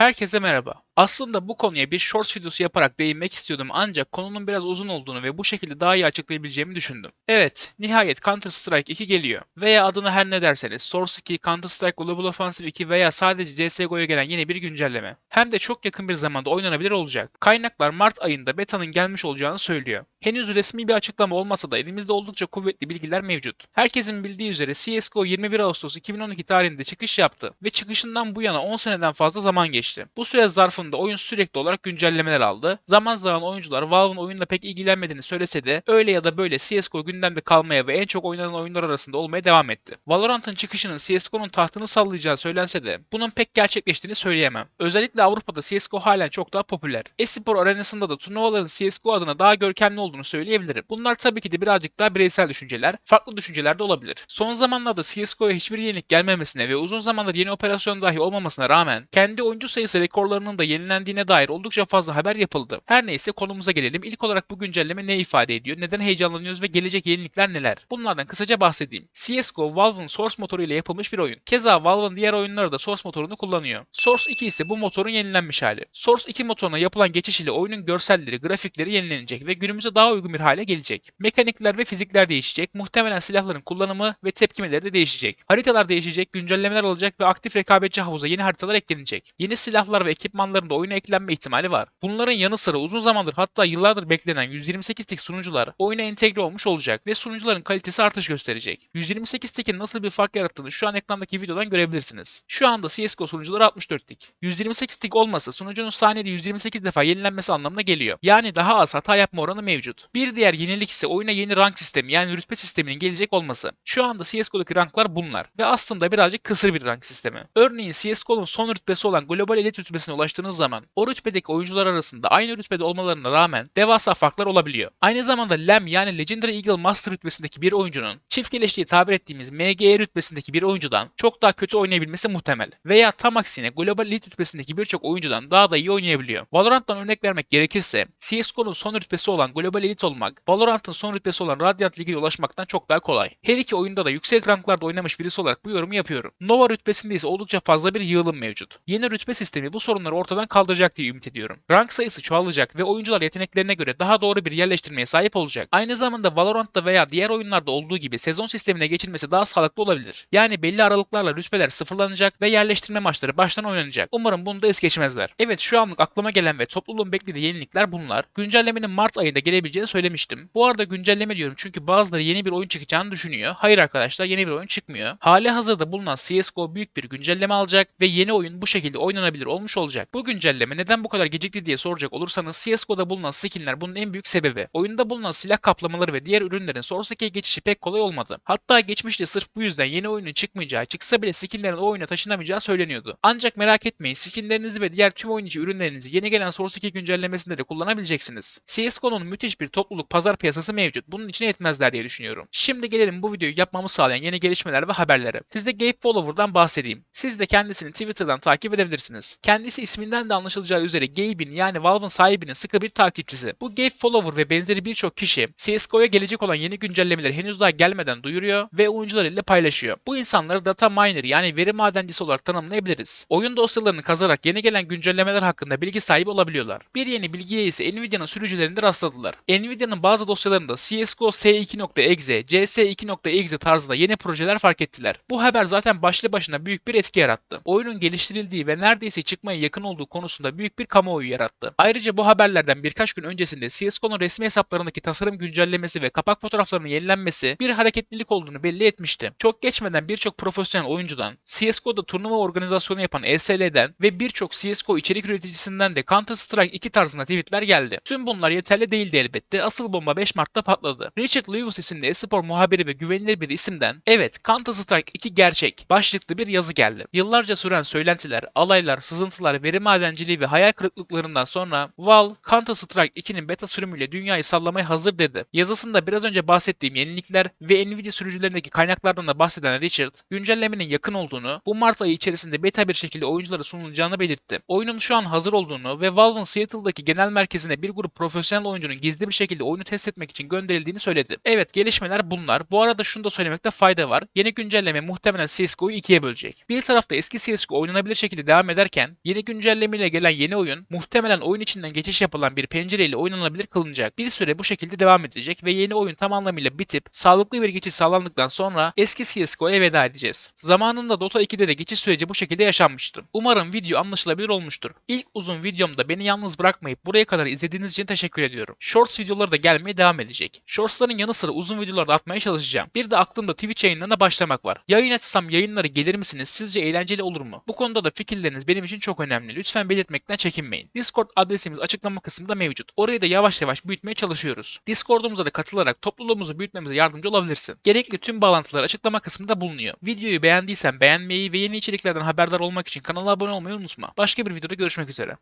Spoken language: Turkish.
Herkese merhaba. Aslında bu konuya bir shorts videosu yaparak değinmek istiyordum ancak konunun biraz uzun olduğunu ve bu şekilde daha iyi açıklayabileceğimi düşündüm. Evet, nihayet Counter Strike 2 geliyor. Veya adını her ne derseniz Source 2, Counter Strike Global Offensive 2 veya sadece CSGO'ya gelen yeni bir güncelleme. Hem de çok yakın bir zamanda oynanabilir olacak. Kaynaklar Mart ayında beta'nın gelmiş olacağını söylüyor. Henüz resmi bir açıklama olmasa da elimizde oldukça kuvvetli bilgiler mevcut. Herkesin bildiği üzere CSGO 21 Ağustos 2012 tarihinde çıkış yaptı ve çıkışından bu yana 10 seneden fazla zaman geçti. Bu süre zarfında oyun sürekli olarak güncellemeler aldı. Zaman zaman oyuncular Valve'ın oyunla pek ilgilenmediğini söylese de öyle ya da böyle CSGO gündemde kalmaya ve en çok oynanan oyunlar arasında olmaya devam etti. Valorant'ın çıkışının CSGO'nun tahtını sallayacağı söylense de bunun pek gerçekleştiğini söyleyemem. Özellikle Avrupa'da CSGO halen çok daha popüler. Espor arenasında da turnuvaların CSGO adına daha görkemli olduğunu söyleyebilirim. Bunlar tabii ki de birazcık daha bireysel düşünceler, farklı düşünceler de olabilir. Son zamanlarda CSGO'ya hiçbir yenilik gelmemesine ve uzun zamandır yeni operasyon dahi olmamasına rağmen kendi oyuncu sayısı rekorlarının da yenilendiğine dair oldukça fazla haber yapıldı. Her neyse konumuza gelelim. İlk olarak bu güncelleme ne ifade ediyor? Neden heyecanlanıyoruz ve gelecek yenilikler neler? Bunlardan kısaca bahsedeyim. CSGO Valve'ın Source motoru ile yapılmış bir oyun. Keza Valve'ın diğer oyunları da Source motorunu kullanıyor. Source 2 ise bu motorun yenilenmiş hali. Source 2 motoruna yapılan geçiş ile oyunun görselleri, grafikleri yenilenecek ve günümüze daha uygun bir hale gelecek. Mekanikler ve fizikler değişecek. Muhtemelen silahların kullanımı ve tepkimeleri de değişecek. Haritalar değişecek, güncellemeler olacak ve aktif rekabetçi havuza yeni haritalar eklenecek. Yeni silahlar ve ekipmanların da oyuna eklenme ihtimali var. Bunların yanı sıra uzun zamandır hatta yıllardır beklenen 128 tik sunucular oyuna entegre olmuş olacak ve sunucuların kalitesi artış gösterecek. 128 tikin nasıl bir fark yarattığını şu an ekrandaki videodan görebilirsiniz. Şu anda CSGO sunucuları 64 tik. 128 tik olması sunucunun saniyede 128 defa yenilenmesi anlamına geliyor. Yani daha az hata yapma oranı mevcut. Bir diğer yenilik ise oyuna yeni rank sistemi yani rütbe sisteminin gelecek olması. Şu anda CSGO'daki ranklar bunlar ve aslında birazcık kısır bir rank sistemi. Örneğin CSGO'nun son rütbesi olan Global Elite rütbesine ulaştığınız zaman o rütbedeki oyuncular arasında aynı rütbede olmalarına rağmen devasa farklar olabiliyor. Aynı zamanda LEM yani Legendary Eagle Master rütbesindeki bir oyuncunun çift geleş diye tabir ettiğimiz MGE rütbesindeki bir oyuncudan çok daha kötü oynayabilmesi muhtemel. Veya tam aksine Global Elite rütbesindeki birçok oyuncudan daha da iyi oynayabiliyor. Valorant'tan örnek vermek gerekirse CSGO'nun son rütbesi olan Global Elite olmak, Valorant'ın son rütbesi olan Radiant Ligi'ne ulaşmaktan çok daha kolay. Her iki oyunda da yüksek ranklarda oynamış birisi olarak bu yorumu yapıyorum. Nova rütbesinde ise oldukça fazla bir yığılım mevcut. Yeni rütbe sistemi bu sorunları ortadan kaldıracak diye ümit ediyorum. Rank sayısı çoğalacak ve oyuncular yeteneklerine göre daha doğru bir yerleştirmeye sahip olacak. Aynı zamanda Valorant'ta veya diğer oyunlarda olduğu gibi sezon sistemine geçilmesi daha sağlıklı olabilir. Yani belli aralıklarla rütbeler sıfırlanacak ve yerleştirme maçları baştan oynanacak. Umarım bunu da es geçmezler. Evet şu anlık aklıma gelen ve topluluğun beklediği yenilikler bunlar. Güncellemenin Mart ayında gelebileceğini söylemiştim. Bu arada güncelleme diyorum çünkü bazıları yeni bir oyun çıkacağını düşünüyor. Hayır arkadaşlar yeni bir oyun çıkmıyor. Hali hazırda bulunan CSGO büyük bir güncelleme alacak ve yeni oyun bu şekilde oynanabilir olmuş olacak. Bu güncelleme neden bu kadar gecikti diye soracak olursanız CSGO'da bulunan skinler bunun en büyük sebebi. Oyunda bulunan silah kaplamaları ve diğer ürünlerin Source 2'ye geçişi pek kolay olmadı. Hatta geçmişte sırf bu yüzden yeni oyunun çıkmayacağı, çıksa bile skinlerin o oyuna taşınamayacağı söyleniyordu. Ancak merak etmeyin skinlerinizi ve diğer tüm oyun içi ürünlerinizi yeni gelen Source 2 güncellemesinde de kullanabileceksiniz. CSGO'nun müthiş bir topluluk pazar piyasası mevcut. Bunun içine etmezler diye düşünüyorum. Şimdi gelelim bu videoyu yapmamı sağlayan yeni gelişmeler ve haberlere. Size Gabe Follower'dan bahsedeyim. Siz de kendisini Twitter'dan takip edebilirsiniz. Kendisi isminden de anlaşılacağı üzere Gabe'in yani Valve'ın sahibinin sıkı bir takipçisi. Bu Gabe Follower ve benzeri birçok kişi CSGO'ya gelecek olan yeni güncellemeleri henüz daha gelmeden duyuruyor ve oyuncularıyla paylaşıyor. Bu insanları data miner yani veri madencisi olarak tanımlayabiliriz. Oyun dosyalarını kazarak yeni gelen güncellemeler hakkında bilgi sahibi olabiliyorlar. Bir yeni bilgiye ise Nvidia'nın sürücülerinde rastladılar. Nvidia'nın bazı dosyalarında CSGO S2.exe, CS2.exe tarzında yeni projeler fark ettiler. Bu haber zaten başlı başına büyük bir etki yarattı. Oyunun geliştirildiği ve neredeyse çıkmaya yakın olduğu konusunda büyük bir kamuoyu yarattı. Ayrıca bu haberlerden birkaç gün öncesinde CSGO'nun resmi hesaplarındaki tasarım güncellemesi ve kapak fotoğraflarının yenilenmesi bir hareketlilik olduğunu belli etmişti. Çok geçmeden birçok profesyonel oyuncudan, CSGO'da turnuva organizasyonu yapan ESL'den ve birçok CSGO içerik üreticisinden de Counter Strike 2 tarzında tweetler geldi. Tüm bunlar yeterli değildi elbette. Asıl bomba 5 Mart'ta patladı. Richard Lewis isimli espor muhabiri ve güvenilir bir isimden evet Counter Strike 2 gerçek başlıklı bir yazı geldi. Yıllarca süren söylentiler, alaylar, sızıntılar, veri madenciliği ve hayal kırıklıklarından sonra Valve Counter Strike 2'nin beta sürümüyle dünyayı sallamaya hazır dedi. Yazısında biraz önce bahsettiğim yenilikler ve Nvidia sürücülerindeki kaynaklardan da bahseden Richard, güncellemenin yakın olduğunu, bu Mart ayı içerisinde beta bir şekilde oyunculara sunulacağını belirtti. Oyunun şu an hazır olduğunu ve Valve'ın Seattle'daki genel merkezine bir grup profesyonel oyuncunun gizli bir şekilde oyunu test etmek için gönderildiğini söyledi. Evet gelişmeler bunlar. Bu arada şunu da söylemekte fayda var. Yeni güncelleme muhtemelen CSGO'yu ikiye bölecek. Bir tarafta eski CSGO oynanabilir şekilde devam ederken yeni güncelleme indirimiyle gelen yeni oyun muhtemelen oyun içinden geçiş yapılan bir pencereyle oynanabilir kılınacak. Bir süre bu şekilde devam edecek ve yeni oyun tam anlamıyla bitip sağlıklı bir geçiş sağlandıktan sonra eski CSGO'ya veda edeceğiz. Zamanında Dota 2'de de geçiş süreci bu şekilde yaşanmıştı. Umarım video anlaşılabilir olmuştur. İlk uzun videomda beni yalnız bırakmayıp buraya kadar izlediğiniz için teşekkür ediyorum. Shorts videoları da gelmeye devam edecek. Shortsların yanı sıra uzun videolar da atmaya çalışacağım. Bir de aklımda Twitch yayınlarına başlamak var. Yayın açsam yayınları gelir misiniz? Sizce eğlenceli olur mu? Bu konuda da fikirleriniz benim için çok önemli. Lütfen belirtmekten çekinmeyin. Discord adresimiz açıklama kısmında mevcut. Orayı da yavaş yavaş büyütmeye çalışıyoruz. Discord'umuza da katılarak topluluğumuzu büyütmemize yardımcı olabilirsin. Gerekli tüm bağlantılar açıklama kısmında bulunuyor. Videoyu beğendiysen beğenmeyi ve yeni içeriklerden haberdar olmak için kanala abone olmayı unutma. Başka bir videoda görüşmek üzere.